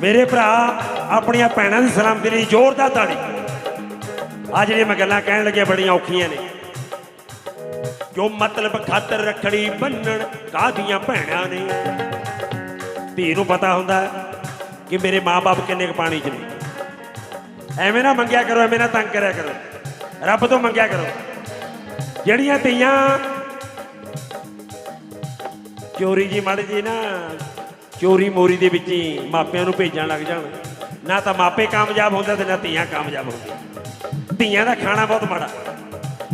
ਮੇਰੇ ਭਰਾ, ਆਪਣੀਆਂ ਭੈਣਾਂ ਦੀ ਸਲਾਮਤੀ ਲਈ ਜ਼ੋਰਦਾਰ ਤਾੜੀ। ਆ ਜਿਹੜੀਆਂ ਮੈਂ ਗੱਲਾਂ ਕਹਿਣ ਲੱਗਿਆ, ਬੜੀਆਂ ਔਖੀਆਂ ਨੇ। ਜੋ ਮਤਲਬ ਖਾਤਰ ਰੱਖੜੀ ਬੰਨਣ ਕਾਦੀਆਂ ਭੈਣਾਂ ਨੇ। ਧੀ ਨੂੰ ਪਤਾ ਹੁੰਦਾ ਕਿ ਮੇਰੇ ਮਾਪੇ ਕਿੰਨੇ ਕੁ ਪਾਣੀ 'ਚ ਨੇ। ਐਵੇਂ ਨਾ ਮੰਗਿਆ ਕਰੋ, ਐਵੇਂ ਨਾ ਤੰਗ ਕਰਿਆ ਕਰੋ। ਰੱਬ ਤੋਂ ਮੰਗਿਆ ਕਰੋ। ਜਿਹੜੀਆਂ ਧੀਆਂ, ਚੋਰੀ ਜੀ ਮੜ ਜੀ ਨਾ ਚੋਰੀ ਮੋਰੀ ਦੇ ਵਿੱਚ ਹੀ ਮਾਪਿਆਂ ਨੂੰ ਭੇਜਣ ਲੱਗ ਜਾਣ। ਨਾ ਤਾਂ ਮਾਪੇ ਕਾਮਯਾਬ ਹੁੰਦੇ ਤੇ ਨਾ ਧੀਆਂ ਕਾਮਯਾਬ ਹੁੰਦੀਆਂ। ਧੀਆਂ ਦਾ ਖਾਣਾ ਬਹੁਤ ਮਾੜਾ।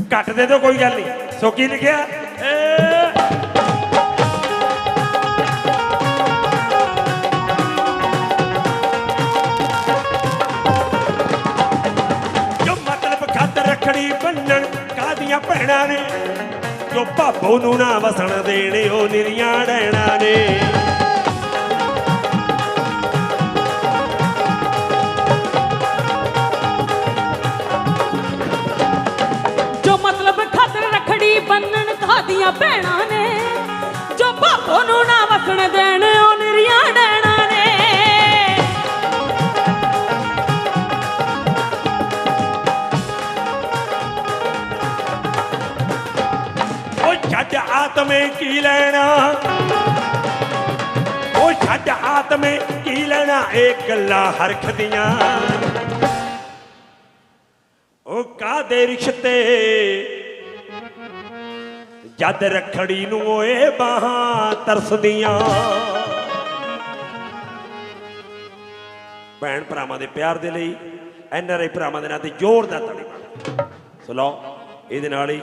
ਘੱਟ ਦੇ ਦਿਓ, ਕੋਈ ਗੱਲ ਨਹੀਂ। ਸੋ ਕੀ ਲਿਖਿਆ? ਜੋ ਮਤਲਬ ਖੱਤ ਰੱਖੜੀ ਬੰਨਣ ਕਾਦੀਆਂ ਭੈਣਾਂ ਨੇ, ਜੋ ਭਾਬੋ ਨੂੰ ਨਾ ਵਸਣ ਦੇਣੇ, ਉਹ ਨਿਰੀਆਂ ਡੈਣਾ ਨੇ। ਬੰਨਣ ਭੈਣਾਂ ਨੇ, ਜੋ ਭਾਪੋ ਨੂੰ ਨਾ ਵਸਣ ਦੇਣ, ਉਹ ਨਿਰੀਆਂ ਡੈਣਾ ਨੇ। ਉਹ ਛੱਡ ਆਤਮੇ ਕੀ ਲੈਣਾ? ਉਹ ਛੱਡ ਆਤਮੇ ਕੀ ਲੈਣਾ? ਇਹ ਗੱਲਾਂ ਹਰਖ ਦੀਆਂ ਉਹ ਕਾਦੇ ਰਿਸ਼ਤੇ? ਜਦ ਰਖੜੀ ਨੂੰ ਓਏ ਬਾਹਾਂ ਤਰਸਦੀਆਂ। ਭੈਣ ਭਰਾਵਾਂ ਦੇ ਪਿਆਰ ਦੇ ਲਈ ਐਨਆਰਆਈ ਭਰਾਵਾਂ ਦੇ ਨਾਂ ਤੇ ਜ਼ੋਰਦਾਰ ਤਾੜੀ ਮਾਰੋ ਸੋ ਲਓ ਇਹਦੇ ਨਾਲ ਹੀ